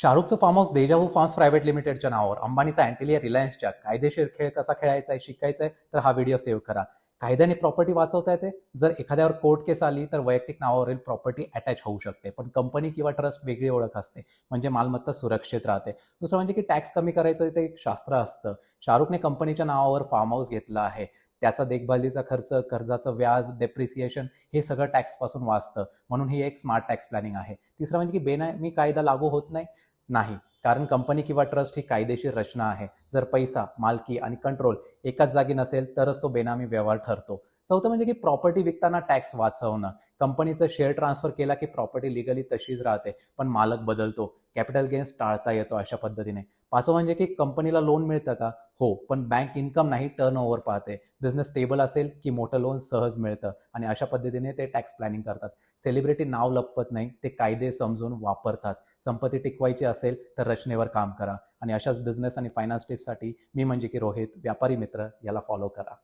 शाहरुखचं farm house देजाहू farms private लिमिटेडच्या नावावर. अंबानीचा अँटेलिया रिलायन्सच्या कायदेशीर खेळ कसा खेळायचा आहे शिकायचा आहे तर हा व्हिडिओ सेव्ह करा. कायद्याने प्रॉपर्टी वाचवता येते. जर एखाद्यावर कोर्ट केस आली तर वैयक्तिक नावावरील प्रॉपर्टी अटॅच होऊ शकते. पण कंपनी किंवा ट्रस्ट वेगळी ओळख असते. म्हणजे मालमत्ता सुरक्षित राहते. दुसरं म्हणजे की टॅक्स कमी करायचं ते एक शास्त्र असतं. शाहरुखने कंपनीच्या नावावर फार्म हाऊस घेतला आहे. त्याचा देखभालीचा खर्च कर्जाचं व्याज डेप्रिसिएशन हे सगळं टॅक्सपासून वाचतं. म्हणून ही एक स्मार्ट टॅक्स प्लॅनिंग आहे. तिसरं म्हणजे की बेनामी कायदा लागू होत नाही. नाही. कारण कंपनी किंवा ट्रस्ट ही कायदेशीर रचना आहे. जर पैसा मालकी आणि कंट्रोल एकाच जागी नसेल तरच तो बेनामी व्यवहार ठरतो. चौथं म्हणजे की प्रॉपर्टी विकताना टॅक्स वाचवणं. कंपनीचं शेअर ट्रान्सफर केला की प्रॉपर्टी लिगली तशीच राहते पण मालक बदलतो. कॅपिटल गेन्स टाळता येतो अशा पद्धतीने. पाचवं म्हणजे की कंपनीला लोन मिळतं का? हो पण बँक इन्कम नाही टर्न ओव्हर पाहते. बिझनेस स्टेबल असेल की मोठं लोन सहज मिळतं. आणि अशा पद्धतीने ते टॅक्स प्लॅनिंग करतात. सेलिब्रिटी नाव लपवत नाही ते कायदे समजून वापरतात. संपत्ती टिकवायची असेल तर रचनेवर काम करा. आणि अशाच बिझनेस आणि फायनान्स टिप्ससाठी मी म्हणजे की रोहित व्यापारी मित्र याला फॉलो करा.